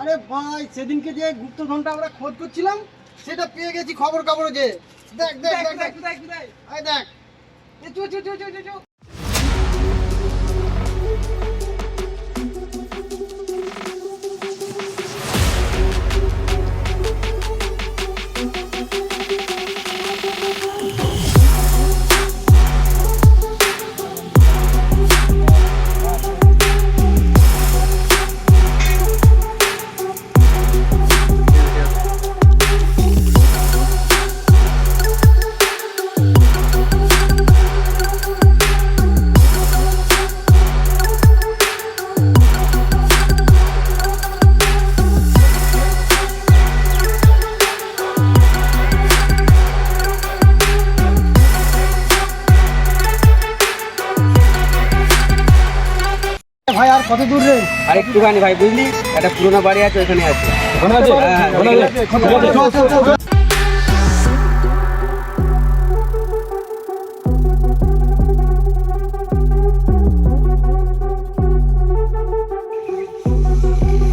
আরে ভাই সেদিনকে যে গুপ্ত গুপ্তধনটা আমরা খোঁজ করছিলাম সেটা পেয়ে গেছি খবর খবর যে দেখ দেখ দেখ দেখ। দেখ দেখ এ কত দূর রে? আর একটুখানি ভাই বুঝলি? একটা পুরোনো বাড়ি আছে ওখানে আছে।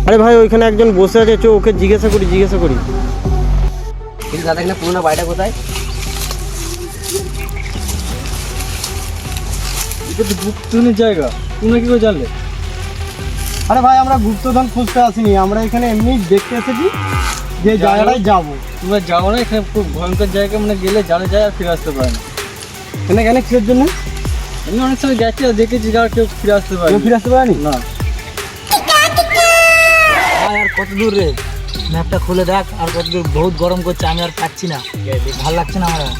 আরে ভাই ওইখানে একজন বসে আছে চো ওকে জিজ্ঞাসা করি জিজ্ঞাসা করি। কিন্তু দাদা এখানে পুরোনো বাড়িটা কোথায়? এটা তো গুপ্তনের জায়গা। তুমি কি করে জানলে? আরে ভাই আমরা গুপ্তধন খুঁজতে আসিনি। আমরা এখানে এমনি দেখতে এসেছি যে জায়গাটায় যাব। তোমরা যাব না এখানে খুব ভয়ঙ্কর জায়গা মানে গেলে জানা যায় আর ফিরে আসতে পারে না। এখানে কেন কিসের জন্য? আমি অনেক সময় গেছি আর দেখেছি যে আর কেউ ফিরে আসতে পারে ফিরে আসতে পারেনি? না। আর কত দূর রে? ম্যাপটা খুলে দেখ আর কত দূর? বহুত গরম করছে আমি আর পাচ্ছি না। ভালো লাগছে না আমার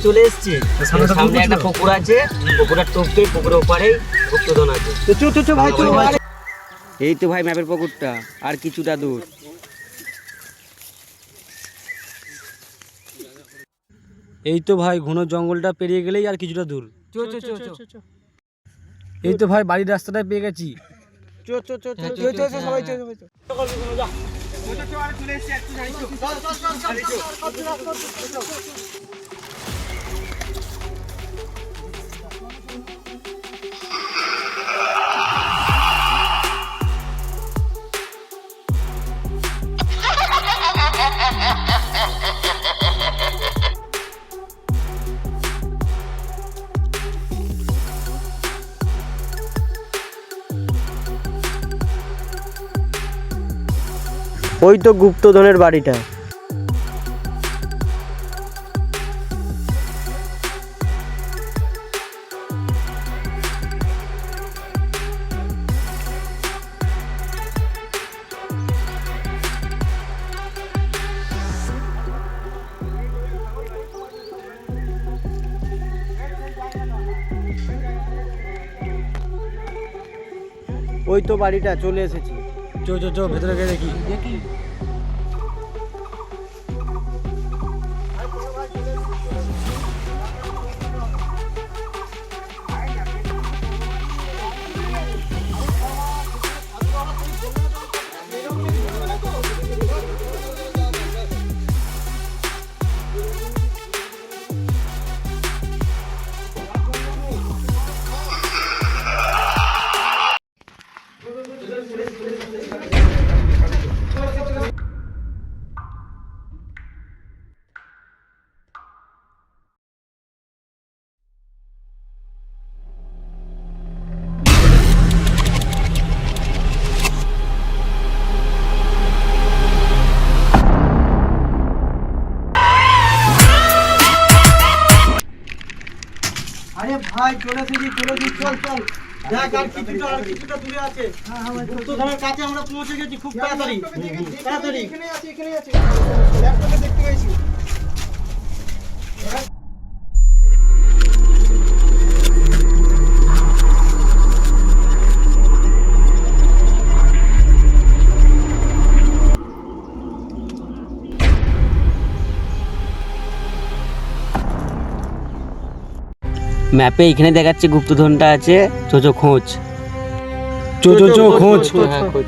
চলে এসেছি সামনে একটা পুকুর আছে পুকুরের টপকে পুকুরের ওপারে গুপ্তধন এই তো ভাই ম্যাপের পুকুরটা আর কিছুটা দূর এই তো ভাই ঘন জঙ্গলটা পেরিয়ে গেলেই আর কিছুটা দূর এই তো ভাই বাড়ির রাস্তাটা পেয়ে গেছি চো চো চো চো চো চো চো সবাই চো ওই তো গুপ্তধনের বাড়িটা। ওই তো বাড়িটা চলে এসেছি। চো চো চো ভেতরে গিয়ে দেখি। দেখি। ভাই চলে এসেছি চলে এসেছি চল চল। দেখ আর কিছুটা আর কিছুটা দূরে আছে। গুপ্তধনের কাছে আমরা পৌঁছে গেছি খুব তাড়াতাড়ি। তাড়াতাড়ি এখানে আছে এখানে আছে। দেখতে পেয়েছি। ম্যাপে এখানে দেখাচ্ছে গুপ্তধনটা আছে চোচো খোঁজ চোচো চো চো খোঁজ হ্যাঁ খোঁজ